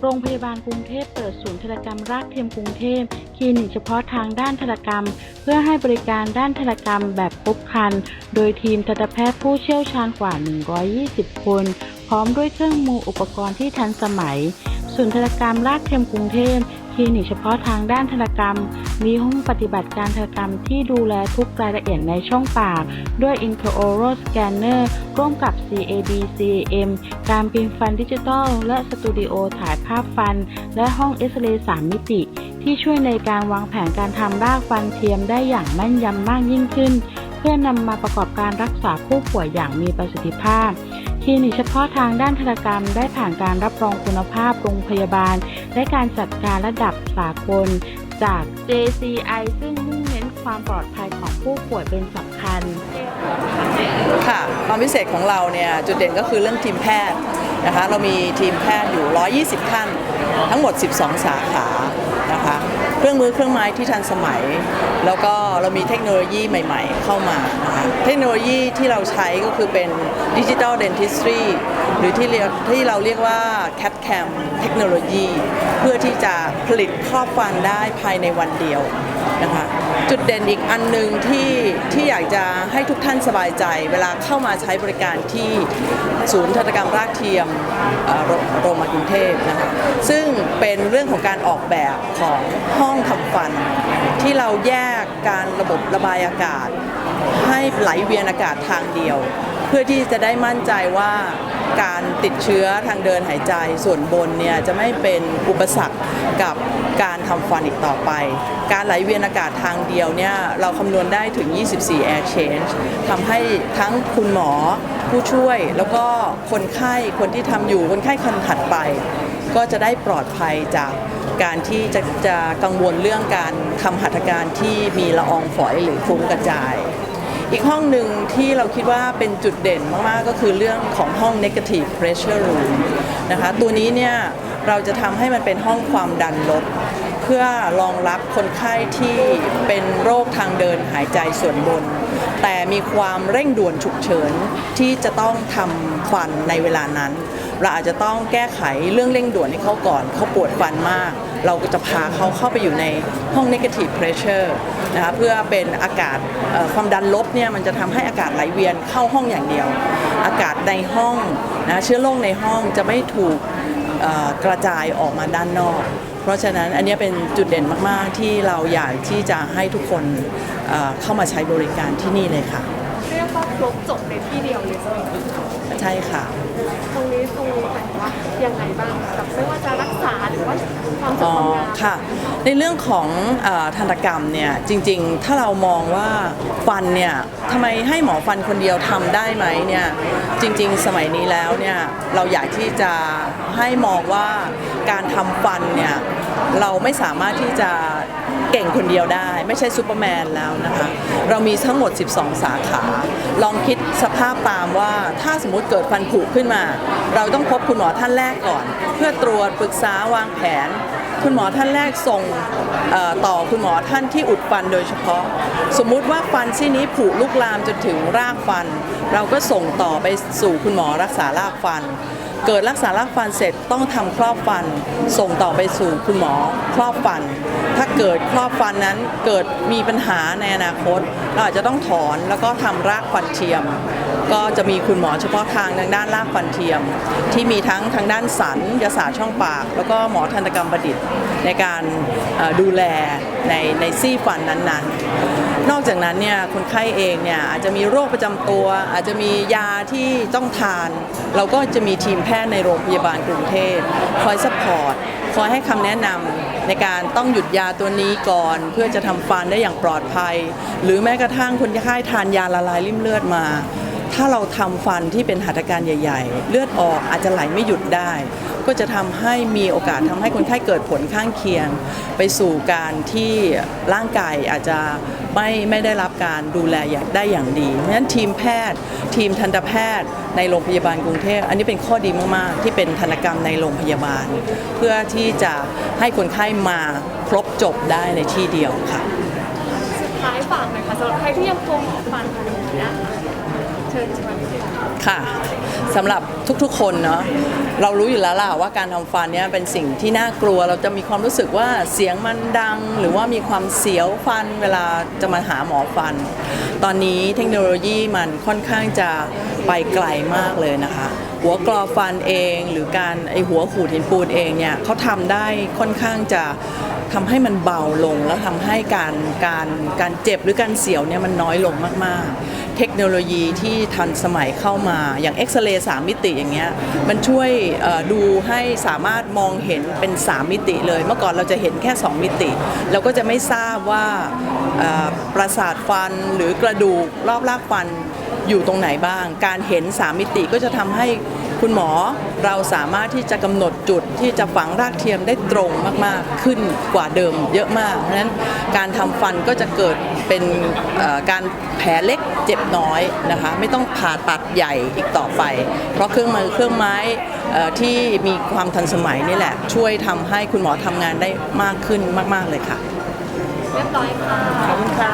โรงพยาบาลกรุงเทพเปิดศูนย์ทันกรรมรากเทียมกรุงเทพคลินิกเฉพาะทางด้านทันกรรม เพื่อให้บริการด้านทันกรรมแบบครบครัน โดยทีมทันตแพทย์ผู้เชี่ยวชาญกว่า 120 คน พร้อมด้วยเครื่องมืออุปกรณ์ที่ทันสมัย ศูนย์ทันกรรมรากเทียมกรุงเทพ ลินิกเฉพาะทางด้านทันกรรม มีห้องปฏิบัติการทันกรรมที่ดูแลทุกรายละเอียดในช่องปาก ด้วย Intraoral Scanner ร่วมกับ CAD CAM การพิมพ์ฟันดิจิทัล และสตูดิโอถ่ายภาพฟัน และห้องเอ็กซเรย์3มิติ ที่ช่วยในการวางแผนการทำรากฟันเทียมได้อย่างแม่นยำมากยิ่งขึ้น เพื่อนำมาประกอบการรักษาผู้ป่วยอย่างมีประสิทธิภาพ ลินิกเฉพาะทางด้านทันตกรรม ได้ผ่านการรับรองคุณภาพโรงพยาบาล และการจัดการระดับสากลจาก JCI ซึ่งมุ่งเน้นความปลอดภัยของผู้ป่วยเป็นสำคัญ ค่ะ ความพิเศษของเราเนี่ยจุดเด่นก็คือเรื่องทีมแพทย์นะคะ เรามีทีมแพทย์อยู่ 120 ท่าน ทั้งหมด 12 สาขา เครื่องมือเครื่องไม้ที่ทันสมัย แล้วก็เรามีเทคโนโลยีใหม่ ๆ เข้ามานะคะเทคโนโลยีที่เราใช้ก็คือเป็นดิจิทัลเดนทิสทรีหรือที่เรียกที่เราเรียกว่า CAD CAM เทคโนโลยี เพื่อที่จะผลิตครอบฟันได้ภายในวันเดียว นะคะจุดเด่นอีกอันหนึ่งที่ที่อยากจะให้ทุกท่านสบายใจ เวลาเข้ามาใช้บริการที่ศูนย์ทันตกรรมรากเทียมโรโรงพยากรุงเทพนะคะซึ่งเป็นเรื่องของการออกแบบของห้องทำฟัน ที่เราแยกการระบบระบายอากาศ ให้ไหลเวียนอากาศทางเดียว เพื่อที่จะได้มั่นใจว่าการติดเชื้อทางเดินหายใจส่วนบนเนี่ยจะไม่เป็นอุปสรรคกับการทำฟันอีกต่อไป การไหลเวียนอากาศทางเดียวเนี่ยเราคำนวณได้ถึง 24 air change ทำให้ทั้งคุณหมอผู้ช่วยแล้วก็คนไข้คนที่ทำอยู่คนไข้คนถัดไป ก็จะได้ปลอดภัยจากการที่จะจะกังวลเรื่องการทำหัตถการที่มีละอองฝอยหรือฟุ้งกระจาย อีกห้องหนึ่งที่เราคิดว่าเป็นจุดเด่นมาก ๆ ก็คือเรื่องของห้อง negative pressure room นะคะตัวนี้เนี่ยเราจะทำให้มันเป็นห้องความดันลด เพื่อรองรับคนไข้ที่เป็นโรคทางเดินหายใจส่วนบน แต่มีความเร่งด่วนฉุกเฉินที่จะต้องทำฟันในเวลานั้น เราอาจจะต้องแก้ไขเรื่องเร่งด่วนให้เขาก่อน เขาปวดฟันมาก เราก็จะพาเขาเข้าไปอยู่ในห้อง negative pressure นะคะเพื่อเป็นอากาศความดันลบเนี่ยมันจะทำให้อากาศไหลเวียนเข้าห้องอย่างเดียว อากาศในห้องนะเชื้อโรคในห้องจะไม่ถูกกระจายออกมาด้านนอก เพราะฉะนั้นอันนี้เป็นจุดเด่นมาก ๆ ที่เราอยากที่จะให้ทุกคนเข้ามาใช้บริการที่นี่เลยค่ะ ว่าครบจบในที่เดียวเลยใช่ไหมคะใช่ค่ะ ตรงนี้ตรงนี้แต่ว่ายังไงบ้างกับไม่ว่าจะรักษาหรือว่าความสอ๋วยอความงามค่ะ ในเรื่องของเออทันตกรรมเนี่ยจริงๆ ถ้าเรามองว่าฟันเนี่ยทำไมให้หมอฟันคนเดียวทำได้ไหมเนี่ยจริงๆ สมัยนี้แล้วเนี่ยเราอยากที่จะให้มองว่าการทำฟันเนี่ยเราไม่สามารถที่จะ เก่งคนเดียวได้ ไม่ใช่ซูเปอร์แมนแล้วนะคะ เรามีทั้งหมด 12 สาขา ลองคิดสภาพตามว่าถ้าสมมติเกิดฟันผุขึ้นมา เราต้องพบคุณหมอท่านแรกก่อน เพื่อตรวจปรึกษาวางแผน คุณหมอท่านแรกส่งต่อคุณหมอท่านที่อุดฟันโดยเฉพาะ สมมุติว่าฟันซี่นี้ผุลุกลามจนถึงรากฟัน เราก็ส่งต่อไปสู่คุณหมอรักษารากฟัน เกิดรักษารากฟันเสร็จต้องทำครอบฟัน ส่งต่อไปสู่คุณหมอครอบฟัน ถ้าเกิดครอบฟันนั้นเกิดมีปัญหาในอนาคต เราอาจจะต้องถอนแล้วก็ทำรากฟันเทียม ก็จะมีคุณหมอเฉพาะทางทางด้านรากฟันเทียม ที่มีทั้งทางด้านสันยาศาสตร์ช่องปาก แล้วก็หมอทันตกรรมประดิษฐ์ในการดูแลในในซี่ฟันนั้นๆ นอกจากนั้นเนี่ยคนไข้เองเนี่ยอาจจะมีโรคประจำตัว อาจจะมียาที่ต้องทาน เราก็จะมีทีมแพทย์ในโรงพยาบาลกรุงเทพคอยซัพพอร์ตคอยให้คำแนะนำในการต้องหยุดยาตัวนี้ก่อน เพื่อจะทำฟันได้อย่างปลอดภัย หรือแม้กระทั่งคนไข้ทานยาละลายริ่มเลือดมา ถ้าเราทำฟันที่เป็นหัตถการใหญ่ ๆ เลือดออกอาจจะไหลไม่หยุดได้ ก็จะทำให้มีโอกาสทำให้คนไข้เกิดผลข้างเคียง ไปสู่การที่ร่างกายอาจจะไม่ไม่ได้รับการดูแลอย่างได้อย่างดี เพราะฉะนั้นทีมแพทย์ ทีมทันตแพทย์ในโรงพยาบาลกรุงเทพอันนี้เป็นข้อดีมากๆ ที่เป็นทันตกรรมในโรงพยาบาล เพื่อที่จะให้คนไข้มาครบจบได้ในที่เดียวค่ะสุดท้ายฝากหน่อยค่ะสำหรับใครที่ยังกลัวหมอฟันอยู่นะคะ ค่ะสำหรับทุกๆคนเนาะเรารู้อยู่แล้วล่ะว่าการทำฟันเนี่ยเป็นสิ่งที่น่ากลัวเราจะมีความรู้สึกว่าเสียงมันดัง หรือว่ามีความเสียวฟันเวลาจะมาหาหมอฟัน ตอนนี้เทคโนโลยีมันค่อนข้างจะไปไกลมากเลยนะคะ หัวกรอฟันเอง หรือการไอหัวขูดหินปูนเองเนี่ยเขาทำได้ค่อนข้างจะ ทำให้มันเบาลงแล้วทำให้การการการเจ็บหรือการเสียวเนี่ยมันน้อยลงมากๆ เทคโนโลยีที่ทันสมัยเข้ามาอย่างเอ็กซเรย์สามมิติอย่างเงี้ยมันช่วยดูให้สามารถมองเห็นเป็น 3 มิติเลย เมื่อก่อนเราจะเห็นแค่ 2 มิติ เราก็จะไม่ทราบว่าประสาทฟันหรือกระดูกรอบรากฟันอยู่ตรงไหนบ้าง การเห็น 3 มิติก็จะทำให้ คุณหมอเราสามารถที่จะกำหนดจุดที่จะฝังรากเทียมได้ตรงมากๆขึ้นกว่าเดิมเยอะมาก เพราะฉะนั้นการทำฟันก็จะเกิดเป็นเอ่อการแผลเล็กเจ็บน้อยนะคะไม่ต้องผ่าตัดใหญ่อีกต่อไป เพราะเครื่องมือเครื่องไม้เอ่อที่มีความทันสมัยนี่แหละ ช่วยทำให้คุณหมอทำงานได้มากขึ้นมาก ๆเลยค่ะเรียบร้อยค่ะขอบคุณค่ะ